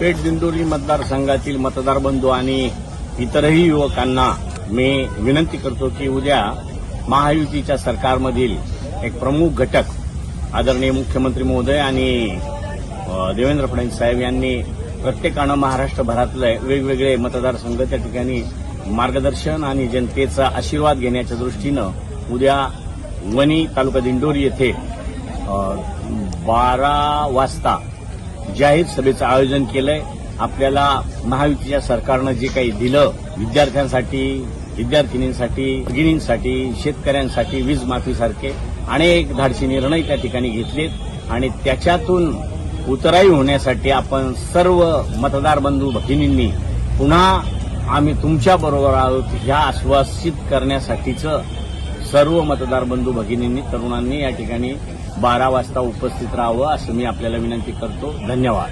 पेठ दिंडोरी मतदारसंघातील मतदार बंधू आणि इतरही युवकांना मी विनंती करतो की उद्या महायुतीच्या सरकारमधील एक प्रमुख घटक आदरणीय मुख्यमंत्री महोदय आणि देवेंद्र फडणवीस साहेब यांनी प्रत्येकानं महाराष्ट्रभरातले वेगवेगळे मतदारसंघ त्या ठिकाणी मार्गदर्शन आणि जनतेचा आशीर्वाद घेण्याच्या दृष्टीनं उद्या वणी तालुका दिंडोरी येथे बारा वाजता जाहीर सभेचं आयोजन केलंय. आपल्याला महायुतीच्या सरकारनं जे काही दिलं विद्यार्थ्यांसाठी विद्यार्थिनींसाठी भगिनींसाठी शेतकऱ्यांसाठी वीज माफीसारखे अनेक धाडसी निर्णय त्या ठिकाणी घेतलेत आणि त्याच्यातून उतराई होण्यासाठी आपण सर्व मतदार बंधू भगिनींनी पुन्हा आम्ही तुमच्याबरोबर आहोत ह्या आश्वासित करण्यासाठीचं सर्व मतदार बंधू भगिनींनी तरुणांनी या ठिकाणी बारा वाजता उपस्थित राहावं असं मी आपल्याला विनंती करतो. धन्यवाद.